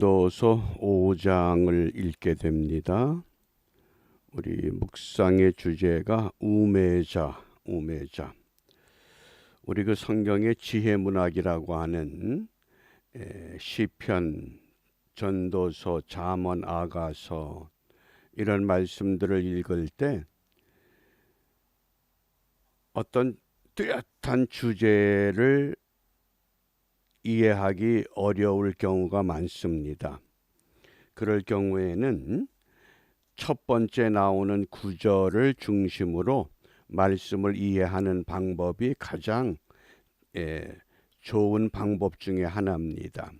전도서 5장을 읽게 됩니다. 우리 묵상의 주제가 우매자, 우매자. 우리 그 성경의 지혜 문학이라고 하는 에, 시편, 전도서, 잠언, 아가서 이런 말씀들을 읽을 때 어떤 뚜렷한 주제를 이해하기 어려울 경우가 많습니다. 그럴 경우에는 첫 번째 나오는 구절을 중심으로 말씀을 이해하는 방법이 가장 예, 좋은 방법 중에 하나입니다.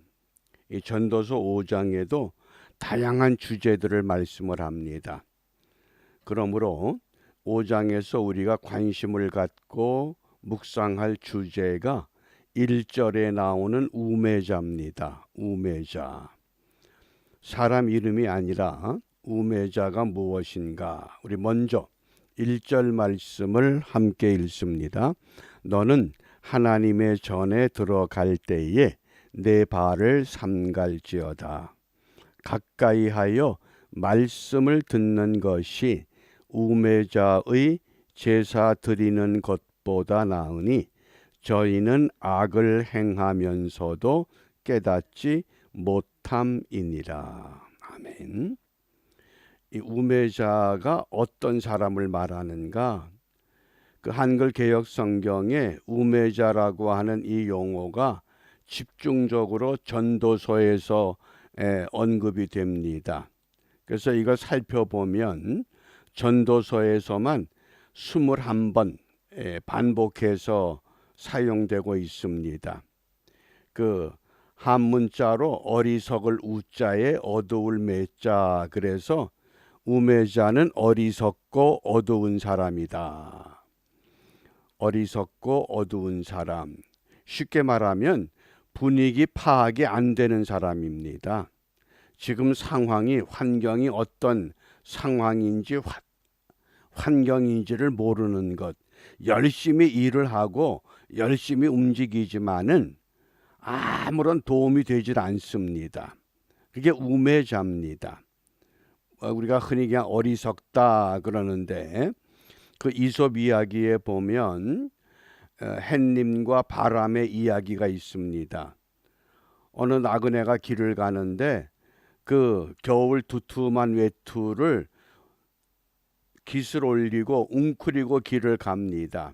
이 전도서 5장에도 다양한 주제들을 말씀을 합니다. 그러므로 5장에서 우리가 관심을 갖고 묵상할 주제가 1절에 나오는 우매자입니다. 우매자. 사람 이름이 아니라 우매자가 무엇인가? 우리 먼저 1절 말씀을 함께 읽습니다. 너는 하나님의 전에 들어갈 때에 내 발을 삼갈지어다. 가까이 하여 말씀을 듣는 것이 우매자의 제사 드리는 것보다 나으니 저희는 악을 행하면서도 깨닫지 못함이니라. 아멘. 이 우매자가 어떤 사람을 말하는가? 그 한글 개혁 성경에 우매자라고 하는 이 용어가 집중적으로 전도서에서 에, 언급이 됩니다. 그래서 이걸 살펴보면 전도서에서만 21번 에, 반복해서 사용되고 있습니다. 그 한문자로 어리석을 우자에 어두울 매자 그래서 우매자는 어리석고 어두운 사람이다. 어리석고 어두운 사람. 쉽게 말하면 분위기 파악이 안 되는 사람입니다. 지금 상황이 환경이 어떤 상황인지 화, 환경인지를 모르는 것. 열심히 일을 하고 열심히 움직이지만은 아무런 도움이 되질 않습니다. 그게 우매자입니다. 어, 우리가 흔히 그냥 어리석다 그러는데 그 이솝 이야기에 보면 어, 햇님과 바람의 이야기가 있습니다. 어느 나그네가 길을 가는데 그 겨울 두툼한 외투를 깃을 올리고 웅크리고 길을 갑니다.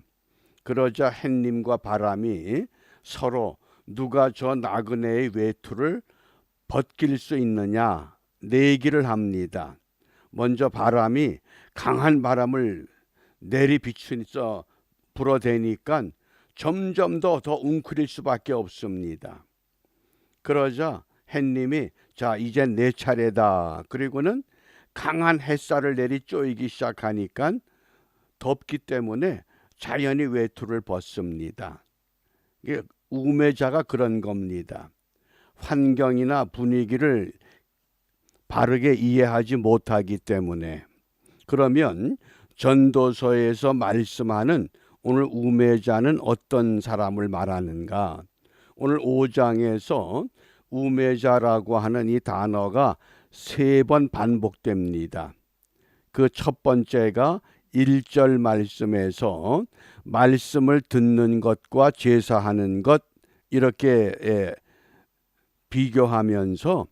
그러자 햇님과 바람이 서로 누가 저 나그네의 외투를 벗길 수 있느냐 내기를 합니다. 먼저 바람이 강한 바람을 내리비추서 불어대니까 점점 더 더 웅크릴 수밖에 없습니다. 그러자 햇님이 자 이제 내 차례다. 그리고는 강한 햇살을 내리 쪼이기 시작하니까 덥기 때문에 자연히 외투를 벗습니다. 우매자가 그런 겁니다. 환경이나 분위기를 바르게 이해하지 못하기 때문에 그러면 전도서에서 말씀하는 오늘 우매자는 어떤 사람을 말하는가? 오늘 5장에서 우매자라고 하는 이 단어가 세 번 반복됩니다. 그 첫 번째가 1절 말씀에서 말씀을 듣는 것과 제사하는 것 이렇게 예, 비교하면서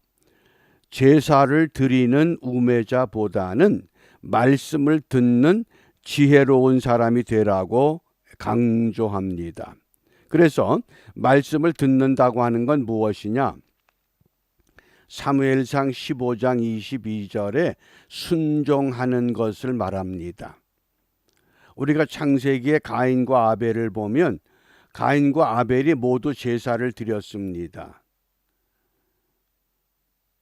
제사를 드리는 우매자보다는 말씀을 듣는 지혜로운 사람이 되라고 강조합니다. 그래서 말씀을 듣는다고 하는 건 무엇이냐? 사무엘상 15장 22절에 순종하는 것을 말합니다. 우리가 창세기의 가인과 아벨을 보면 가인과 아벨이 모두 제사를 드렸습니다.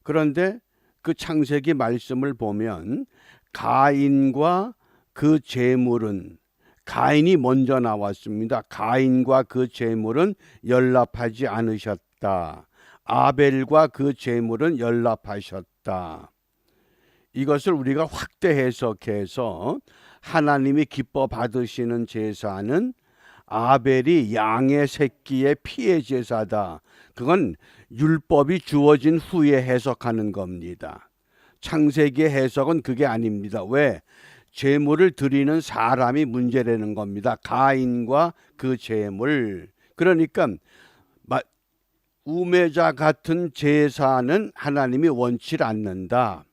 그런데 그 창세기 말씀을 보면 가인과 그 제물은 가인이 먼저 나왔습니다. 가인과 그 제물은 연락하지 않으셨다. 아벨과 그 제물은 연락하셨다. 이것을 우리가 확대 해석해서 하나님이 기뻐 받으시는 제사는 아벨이 양의 새끼의 피의 제사다. 그건 율법이 주어진 후에 해석하는 겁니다. 창세기의 해석은 그게 아닙니다. 왜? 제물을 드리는 사람이 문제라는 겁니다. 가인과 그 제물. 그러니까 마- 우매자 같은 제사는 하나님이 원치 않는다.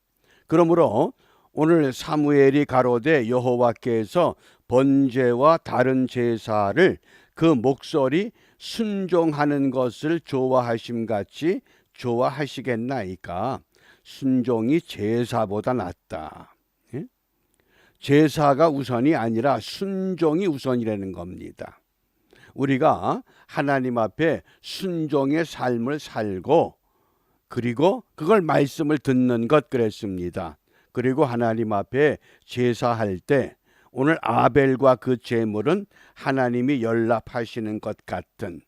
그러므로 오늘 사무엘이 가로되 여호와께서 번제와 다른 제사를 그 목소리 순종하는 것을 좋아하심 같이 좋아하시겠나이까 순종이 제사보다 낫다. 예? 제사가 우선이 아니라 순종이 우선이라는 겁니다. 우리가 하나님 앞에 순종의 삶을 살고 그리고 그걸 말씀을 듣는 것 그랬습니다. 그리고 하나님 앞에 제사할 때 오늘 아벨과 그 제물은 하나님이 연락하시는 것 같은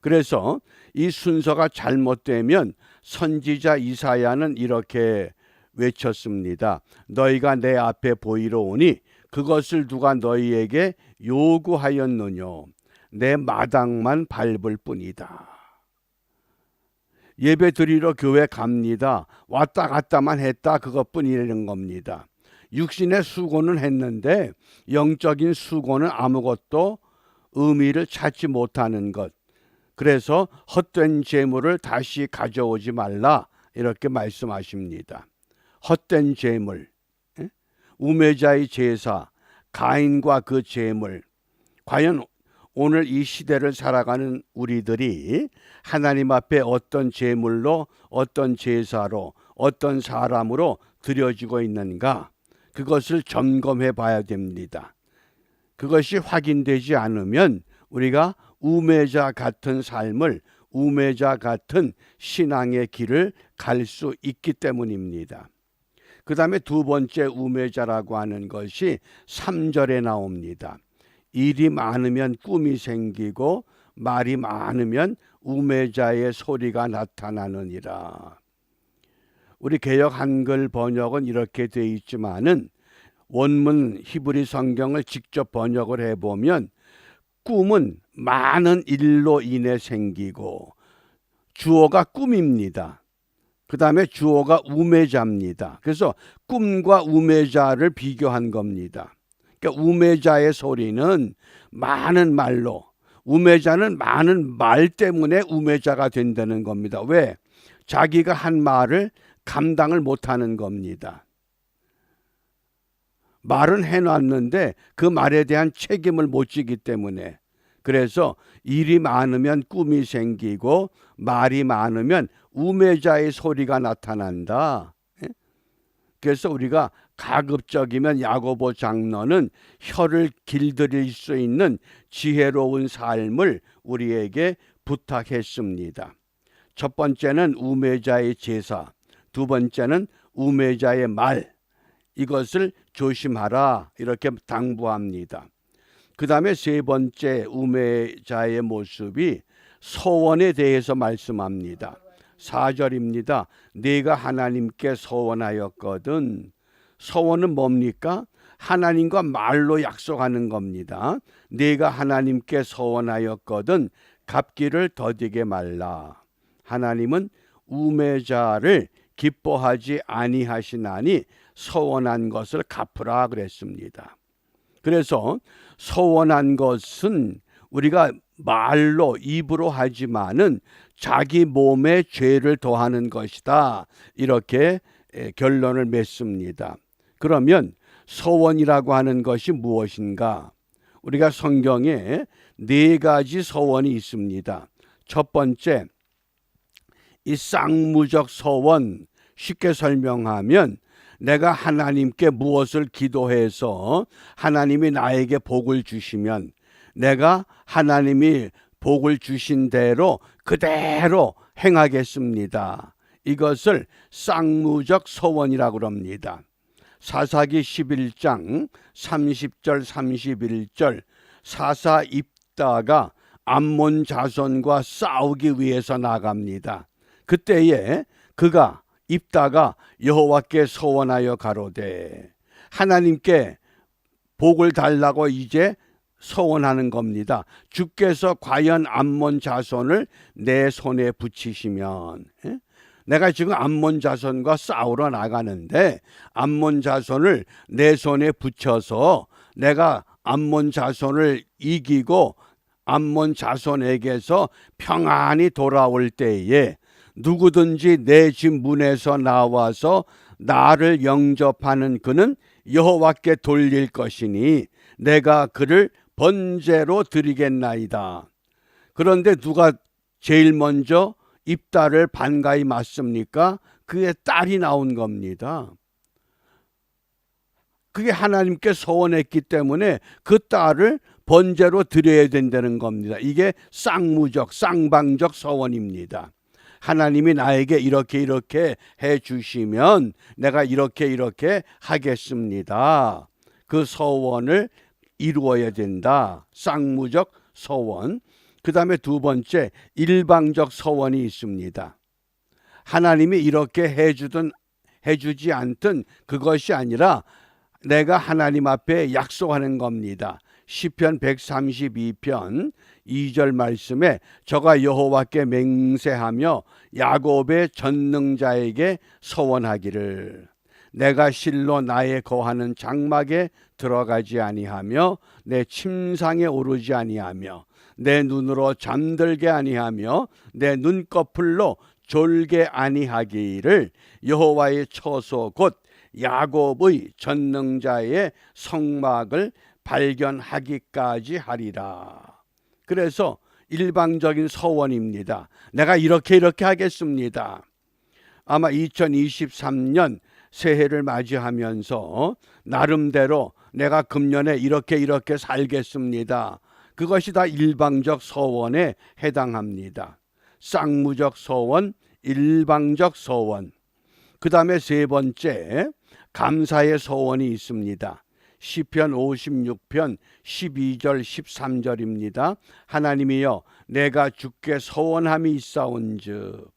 그래서 이 순서가 잘못되면 선지자 이사야는 이렇게 외쳤습니다. 너희가 내 앞에 보이러 오니 그것을 누가 너희에게 요구하였느냐 내 마당만 밟을 뿐이다. 예배 드리러 교회 갑니다. 왔다 갔다만 했다 그것뿐이라는 겁니다. 육신의 수고는 했는데 영적인 수고는 아무것도 의미를 찾지 못하는 것. 그래서 헛된 재물을 다시 가져오지 말라 이렇게 말씀하십니다. 헛된 재물, 예? 우매자의 제사, 가인과 그 재물. 과연 오늘 이 시대를 살아가는 우리들이 하나님 앞에 어떤 제물로 어떤 제사로 어떤 사람으로 드려지고 있는가 그것을 점검해 봐야 됩니다. 그것이 확인되지 않으면 우리가 우매자 같은 삶을 우매자 같은 신앙의 길을 갈 수 있기 때문입니다. 그 다음에 두 번째 우매자라고 하는 것이 3절에 나옵니다. 일이 많으면 꿈이 생기고 말이 많으면 우매자의 소리가 나타나느니라. 우리 개역 한글 번역은 이렇게 돼 있지만은 원문 히브리 성경을 직접 번역을 해 보면 꿈은 많은 일로 인해 생기고 주어가 꿈입니다. 그 다음에 주어가 우매자입니다. 그래서 꿈과 우매자를 비교한 겁니다. 그러니까 우매자의 소리는 많은 말로 우매자는 많은 말 때문에 우매자가 된다는 겁니다. 왜? 자기가 한 말을 감당을 못하는 겁니다. 말은 해놨는데 그 말에 대한 책임을 못 지기 때문에 그래서 일이 많으면 꿈이 생기고 말이 많으면 우매자의 소리가 나타난다. 예? 그래서 우리가 가급적이면 야고보 장로는 혀를 길들일 수 있는 지혜로운 삶을 우리에게 부탁했습니다. 첫 번째는 우매자의 제사, 두 번째는 우매자의 말, 이것을 조심하라 이렇게 당부합니다. 그 다음에 세 번째 우매자의 모습이 소원에 대해서 말씀합니다. 4절입니다. 내가 하나님께 소원하였거든. 소원은 뭡니까? 하나님과 말로 약속하는 겁니다. 내가 하나님께 소원하였거든 갚기를 더디게 말라. 하나님은 우매자를 기뻐하지 아니하시나니 서원한 것을 갚으라 그랬습니다. 그래서 서원한 것은 우리가 말로 입으로 하지만은 자기 몸에 죄를 더하는 것이다. 이렇게 결론을 맺습니다. 그러면 서원이라고 하는 것이 무엇인가? 우리가 성경에 네 가지 서원이 있습니다. 첫 번째, 이 쌍무적 서원 쉽게 설명하면 내가 하나님께 무엇을 기도해서 하나님이 나에게 복을 주시면 내가 하나님이 복을 주신 대로 그대로 행하겠습니다. 이것을 쌍무적 서원이라고 합니다. 사사기 11장 30절 31절 사사 입다가 암몬 자손과 싸우기 위해서 나갑니다. 그때에 그가 입다가 여호와께 소원하여 가로되 하나님께 복을 달라고 이제 서원하는 겁니다. 주께서 과연 암몬 자손을 내 손에 붙이시면 예? 내가 지금 암몬 자손과 싸우러 나가는데 암몬 자손을 내 손에 붙여서 내가 암몬 자손을 이기고 암몬 자손에게서 평안히 돌아올 때에 누구든지 내 집 문에서 나와서 나를 영접하는 그는 여호와께 돌릴 것이니 내가 그를 번제로 드리겠나이다. 그런데 누가 제일 먼저 입다를 반가이 맞습니까? 그의 딸이 나온 겁니다. 그게 하나님께 서원했기 때문에 그 딸을 번제로 드려야 된다는 겁니다. 이게 쌍무적, 쌍방적 서원입니다. 하나님이 나에게 이렇게 이렇게 해 주시면 내가 이렇게 이렇게 하겠습니다. 그 서원을 이루어야 된다. 쌍무적 서원. 그 다음에 두 번째, 일방적 서원이 있습니다. 하나님이 이렇게 해주든 해주지 않든 그것이 아니라 내가 하나님 앞에 약속하는 겁니다. 시편 132편 2절 말씀에 저가 여호와께 맹세하며 야곱의 전능자에게 서원하기를 내가 실로 나의 거하는 장막에 들어가지 아니하며 내 침상에 오르지 아니하며 내 눈으로 잠들게 아니하며 내 눈꺼풀로 졸게 아니하기를 여호와의 처소 곧 야곱의 전능자의 성막을 발견하기까지 하리라. 그래서 일방적인 서원입니다. 내가 이렇게 이렇게 하겠습니다. 아마 2023년 새해를 맞이하면서 나름대로 내가 금년에 이렇게 이렇게 살겠습니다. 그것이 다 일방적 서원에 해당합니다. 쌍무적 서원, 일방적 서원. 그 다음에 세 번째, 감사의 서원이 있습니다. 시편 56편 12절 13절입니다. 하나님이여 내가 주께 서원함이 있사온즉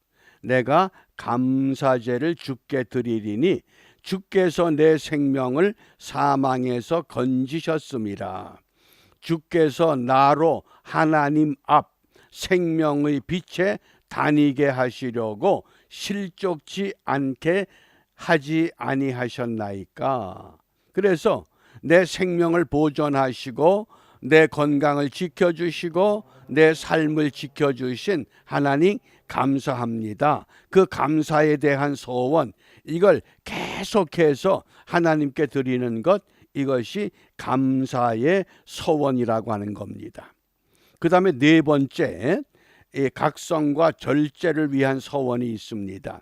내가 감사제를 주께 드리리니 주께서 내 생명을 사망에서 건지셨습니다. 주께서 나로 하나님 앞 생명의 빛에 다니게 하시려고 실족지 않게 하지 아니하셨나이까. 그래서 내 생명을 보존하시고 내 건강을 지켜주시고 내 삶을 지켜주신 하나님 감사합니다. 그 감사에 대한 소원 이걸 계속해서 하나님께 드리는 것 이것이 감사의 소원이라고 하는 겁니다. 그 다음에 네 번째 이 각성과 절제를 위한 서원이 있습니다.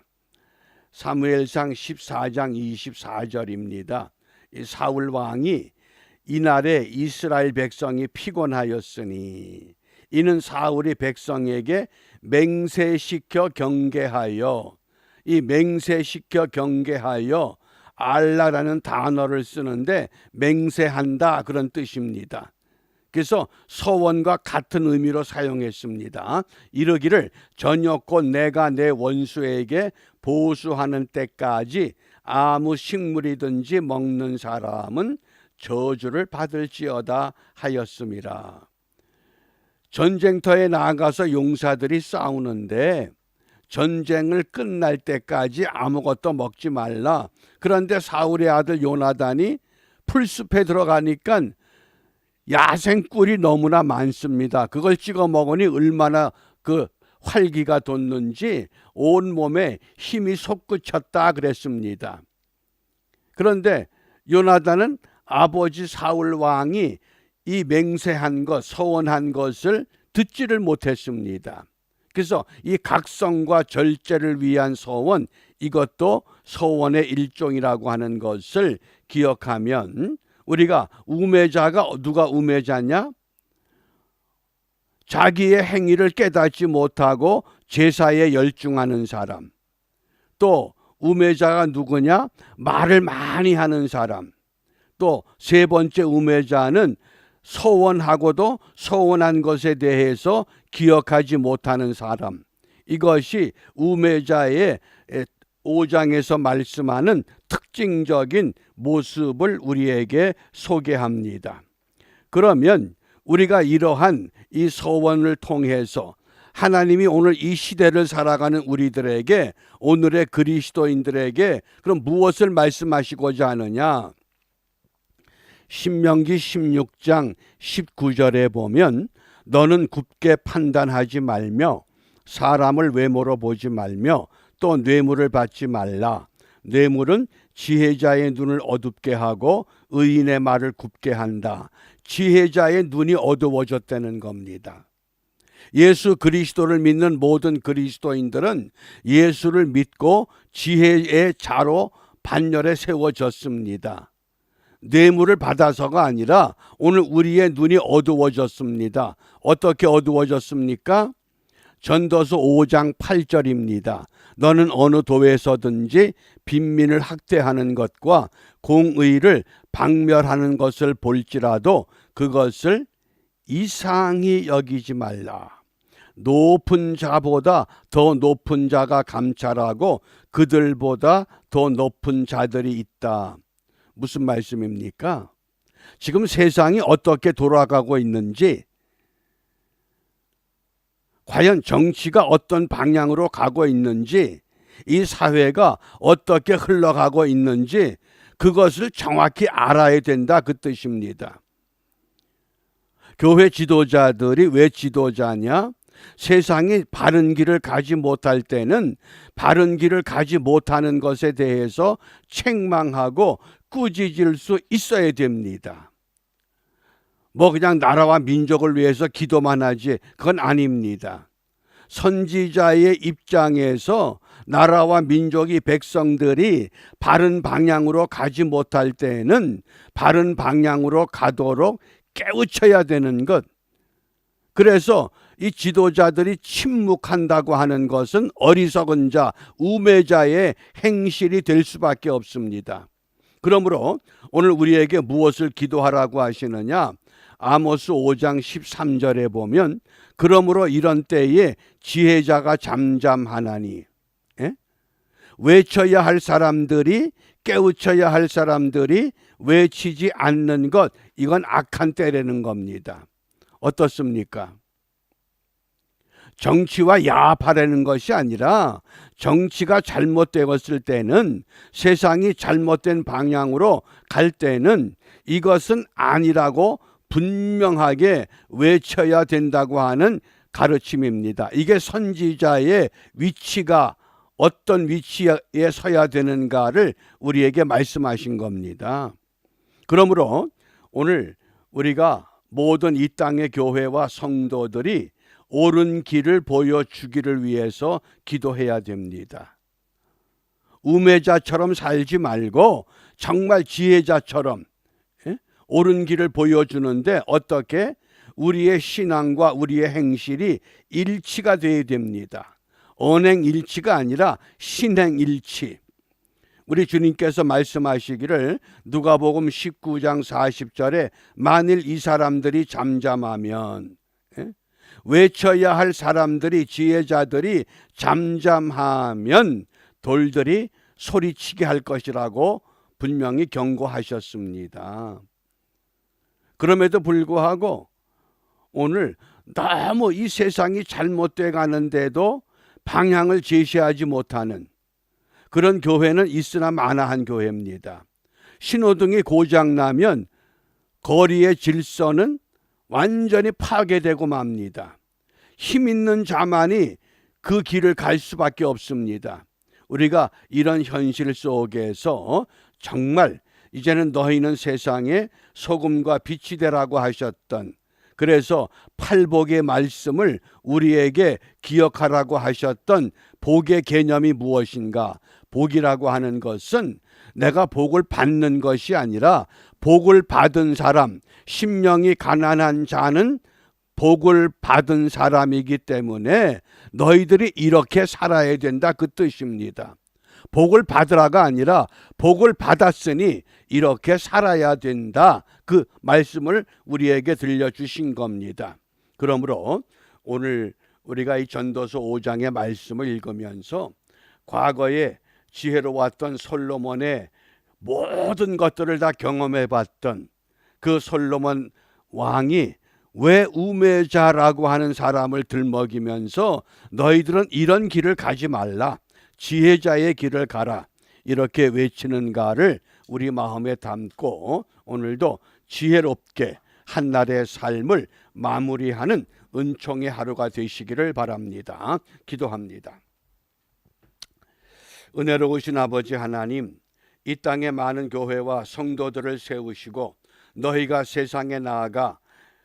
사무엘상 14장 24절입니다. 이 사울 왕이 이날에 이스라엘 백성이 피곤하였으니 이는 사울이 백성에게 맹세시켜 경계하여 이 맹세시켜 경계하여 알라라는 단어를 쓰는데 맹세한다 그런 뜻입니다. 그래서 서원과 같은 의미로 사용했습니다. 이르기를 저녁곧 내가 내 원수에게 보수하는 때까지 아무 식물이든지 먹는 사람은 저주를 받을지어다 하였습니다. 전쟁터에 나가서 용사들이 싸우는데 전쟁을 끝날 때까지 아무것도 먹지 말라. 그런데 사울의 아들 요나단이 풀숲에 들어가니까 야생 꿀이 너무나 많습니다. 그걸 찍어 먹으니 얼마나 그 활기가 돋는지 온 몸에 힘이 솟구쳤다 그랬습니다. 그런데 요나단은 아버지 사울 왕이 이 맹세한 것, 서원한 것을 듣지를 못했습니다. 그래서 이 각성과 절제를 위한 서원 이것도 서원의 일종이라고 하는 것을 기억하면 우리가 우매자가 누가 우매자냐? 자기의 행위를 깨닫지 못하고 제사에 열중하는 사람. 또 우매자가 누구냐? 말을 많이 하는 사람. 또 세 번째 우매자는 서원하고도 서원한 것에 대해서 기억하지 못하는 사람. 이것이 우매자의 5장에서 말씀하는 특징적인 모습을 우리에게 소개합니다. 그러면 우리가 이러한 이 서원을 통해서 하나님이 오늘 이 시대를 살아가는 우리들에게 오늘의 그리스도인들에게 그럼 무엇을 말씀하시고자 하느냐? 신명기 16장 19절에 보면 너는 굳게 판단하지 말며 사람을 외모로 보지 말며 또 뇌물을 받지 말라. 뇌물은 지혜자의 눈을 어둡게 하고 의인의 말을 굽게 한다. 지혜자의 눈이 어두워졌다는 겁니다. 예수 그리스도를 믿는 모든 그리스도인들은 예수를 믿고 지혜의 자로 반열에 세워졌습니다. 뇌물을 받아서가 아니라 오늘 우리의 눈이 어두워졌습니다. 어떻게 어두워졌습니까? 전도서 5장 8절입니다. 너는 어느 도에서든지 빈민을 학대하는 것과 공의를 박멸하는 것을 볼지라도 그것을 이상히 여기지 말라. 높은 자보다 더 높은 자가 감찰하고 그들보다 더 높은 자들이 있다. 무슨 말씀입니까? 지금 세상이 어떻게 돌아가고 있는지, 과연 정치가 어떤 방향으로 가고 있는지, 이 사회가 어떻게 흘러가고 있는지, 그것을 정확히 알아야 된다. 그 뜻입니다. 교회 지도자들이 왜 지도자냐? 세상이 바른 길을 가지 못할 때는 바른 길을 가지 못하는 것에 대해서 책망하고 꾸짖을 수 있어야 됩니다. 뭐 그냥 나라와 민족을 위해서 기도만 하지 그건 아닙니다. 선지자의 입장에서 나라와 민족이 백성들이 바른 방향으로 가지 못할 때는 바른 방향으로 가도록 깨우쳐야 되는 것. 그래서 이 지도자들이 침묵한다고 하는 것은 어리석은 자, 우매자의 행실이 될 수밖에 없습니다. 그러므로 오늘 우리에게 무엇을 기도하라고 하시느냐? 아모스 5장 13절에 보면 그러므로 이런 때에 지혜자가 잠잠하나니 예? 외쳐야 할 사람들이 깨우쳐야 할 사람들이 외치지 않는 것 이건 악한 때라는 겁니다. 어떻습니까? 정치와 야합하라는 것이 아니라 정치가 잘못되었을 때는 세상이 잘못된 방향으로 갈 때는 이것은 아니라고 분명하게 외쳐야 된다고 하는 가르침입니다. 이게 선지자의 위치가 어떤 위치에 서야 되는가를 우리에게 말씀하신 겁니다. 그러므로 오늘 우리가 모든 이 땅의 교회와 성도들이 옳은 길을 보여주기를 위해서 기도해야 됩니다. 우매자처럼 살지 말고 정말 지혜자처럼 예? 옳은 길을 보여주는데 어떻게 우리의 신앙과 우리의 행실이 일치가 되어야 됩니다. 언행 일치가 아니라 신행 일치. 우리 주님께서 말씀하시기를 누가복음 19장 40절에 만일 이 사람들이 잠잠하면 예? 외쳐야 할 사람들이 지혜자들이 잠잠하면 돌들이 소리치게 할 것이라고 분명히 경고하셨습니다. 그럼에도 불구하고 오늘 너무 이 세상이 잘못돼 가는데도 방향을 제시하지 못하는 그런 교회는 있으나 마나한 교회입니다. 신호등이 고장나면 거리의 질서는 완전히 파괴되고 맙니다. 힘 있는 자만이 그 길을 갈 수밖에 없습니다. 우리가 이런 현실 속에서 정말 이제는 너희는 세상에 소금과 빛이 되라고 하셨던 그래서 팔복의 말씀을 우리에게 기억하라고 하셨던 복의 개념이 무엇인가? 복이라고 하는 것은 내가 복을 받는 것이 아니라 복을 받은 사람, 심령이 가난한 자는 복을 받은 사람이기 때문에 너희들이 이렇게 살아야 된다 그 뜻입니다. 복을 받으라가 아니라 복을 받았으니 이렇게 살아야 된다. 그 말씀을 우리에게 들려주신 겁니다. 그러므로 오늘 우리가 이 전도서 5장의 말씀을 읽으면서 과거에 지혜로웠던 솔로몬의 모든 것들을 다 경험해 봤던 그 솔로몬 왕이 왜 우매자라고 하는 사람을 들먹이면서 너희들은 이런 길을 가지 말라. 지혜자의 길을 가라. 이렇게 외치는가를 우리 마음에 담고 오늘도 지혜롭게 한날의 삶을 마무리하는 은총의 하루가 되시기를 바랍니다. 기도합니다. 은혜로우신 아버지 하나님, 이 땅에 많은 교회와 성도들을 세우시고 너희가 세상에 나아가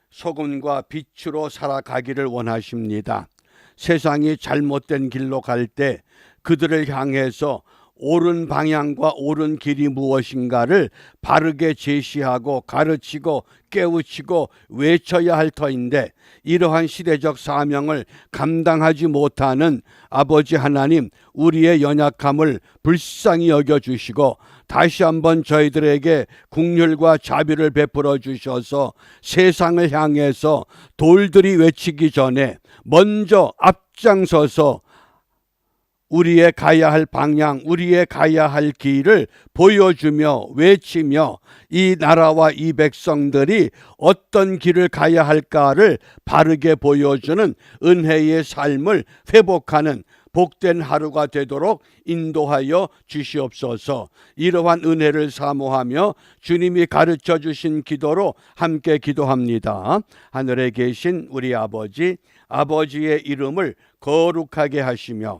소금과 빛으로 살아가기를 원하십니다. 세상이 잘못된 길로 갈 때 그들을 향해서 옳은 방향과 옳은 길이 무엇인가를 바르게 제시하고 가르치고 깨우치고 외쳐야 할 터인데 이러한 시대적 사명을 감당하지 못하는 아버지 하나님 우리의 연약함을 불쌍히 여겨 주시고 다시 한번 저희들에게 국률과 자비를 베풀어 주셔서 세상을 향해서 돌들이 외치기 전에 먼저 앞장서서 우리의 가야 할 방향, 우리의 가야 할 길을 보여주며 외치며 이 나라와 이 백성들이 어떤 길을 가야 할까를 바르게 보여주는 은혜의 삶을 회복하는 복된 하루가 되도록 인도하여 주시옵소서. 이러한 은혜를 사모하며 주님이 가르쳐 주신 기도로 함께 기도합니다. 하늘에 계신 우리 아버지, 아버지의 이름을 거룩하게 하시며